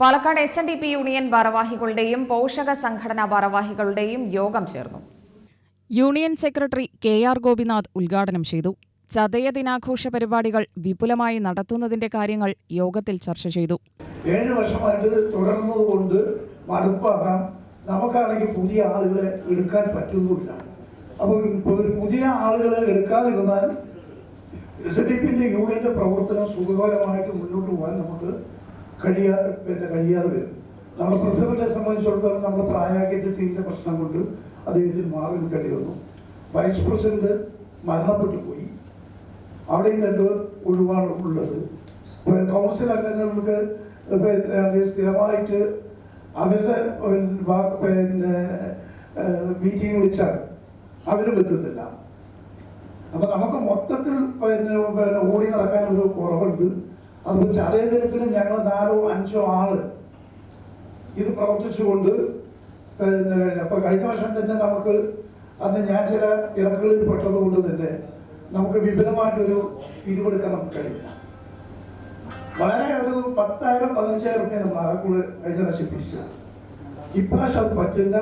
Palakkad S N D P union ഭാരവാഹികളുടെയും പോഷക സംഘടനാ ഭാരവാഹികളുടെയും യോഗം ചേർന്നു. Union secretary K R Gopinath ഉദ്ഘാടനം ചെയ്തു. ചതയ ദിനാഘോഷ പരിപാടികൾ വിപുലമായി നടത്തുന്നതിന്റെ കാര്യങ്ങൾ യോഗത്തിൽ ചർച്ച ചെയ്തു. ഏഴ് വർഷമായിട്ട് തുടർന്നത് കൊണ്ട് മടുപ്പാകാം. നമുക്കാണെങ്കിൽ പുതിയ ആളുകളെ എടുക്കാൻ പറ്റുന്നില്ല അപ്പോൾ ഇപ്പോൾ പുതിയ ആളുകളെ എടുക്കാതിരുന്നാൽ എസ് ഡി പിന്റെ യൂണിയന്റെ പ്രവർത്തനം സുഖകരമായിട്ട് മുന്നോട്ട് പോകാൻ കഴിയാതെ പിന്നെ കഴിയാതെ വരും. നമ്മുടെ പ്രസിഡന്റിനെ സംബന്ധിച്ചിടത്തോളം നമ്മുടെ പ്രായാഗ്യത്തിന്റെ പ്രശ്നം കൊണ്ട് അദ്ദേഹത്തിന് മാറി നിൽക്കേണ്ടി വന്നു. വൈസ് പ്രസിഡന്റ് മരണപ്പെട്ടു പോയി. അവിടെയും രണ്ട് ഒഴിവാണ് ഉള്ളത്. കൗൺസിൽ അംഗങ്ങൾക്ക് പിന്നെ സ്ഥിരമായിട്ട് അവരുടെ പിന്നെ മീറ്റിംഗ് വിളിച്ചാൽ അവരും എത്തുന്നില്ല. അപ്പൊ നമുക്ക് മൊത്തത്തിൽ പിന്നെ ഓടി നടക്കാൻ ഒരു കുറവുണ്ട്. അതുപോലെ അതേ ദിനത്തിന് ഞങ്ങൾ നാലോ അഞ്ചോ ആൾ ഇത് പ്രവർത്തിച്ചുകൊണ്ട് അപ്പോൾ അപ്പൊ കഴിഞ്ഞ വർഷം തന്നെ നമുക്ക് അന്ന് ഞാൻ ചില തിരക്കുകളിൽ പെട്ടതുകൊണ്ട് തന്നെ നമുക്ക് വിപുലമായിട്ടൊരു പിരിവെടുക്കാൻ നമുക്ക് കഴിയില്ല വളരെ ഒരു പത്തായിരം പതിനഞ്ചായിരം റുപ്യ നമ്മൾ ആകെ കഴിഞ്ഞ പ്രാവശ്യം പിരിച്ചത് ഇപ്രാവശ്യം അത് പറ്റില്ല.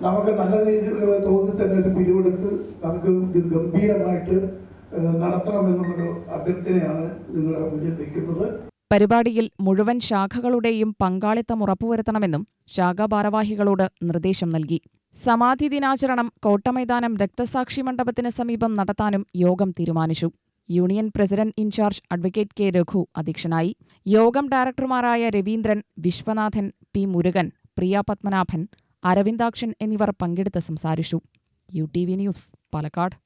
നമുക്ക് നല്ല രീതിയിൽ തോന്നി തന്നെ ഒരു പിരിവെടുത്ത് നമുക്ക് ഇത് ഗംഭീരമായിട്ട് നടത്തണമെന്നുള്ളൊരു അഭ്യർത്ഥനയാണ് നിങ്ങളുടെ മുന്നിൽ വയ്ക്കുന്നത് പരിപാടിയിൽ മുഴുവൻ ശാഖകളുടെയും പങ്കാളിത്തം ഉറപ്പുവരുത്തണമെന്നും ശാഖാ ഭാരവാഹികളോട് നിർദ്ദേശം നൽകി. സമാധി ദിനാചരണം കോട്ടമൈതാനം രക്തസാക്ഷി മണ്ഡപത്തിന് സമീപം നടത്താനും യോഗം തീരുമാനിച്ചു. Union president in charge advocate K Raghu അധ്യക്ഷനായി. യോഗം ഡയറക്ടർമാരായ രവീന്ദ്രൻ വിശ്വനാഥൻ പി മുരുകൻ പ്രിയ പത്മനാഭൻ അരവിന്ദാക്ഷൻ എന്നിവർ പങ്കെടുത്ത് സംസാരിച്ചു. U T V news Palakkad.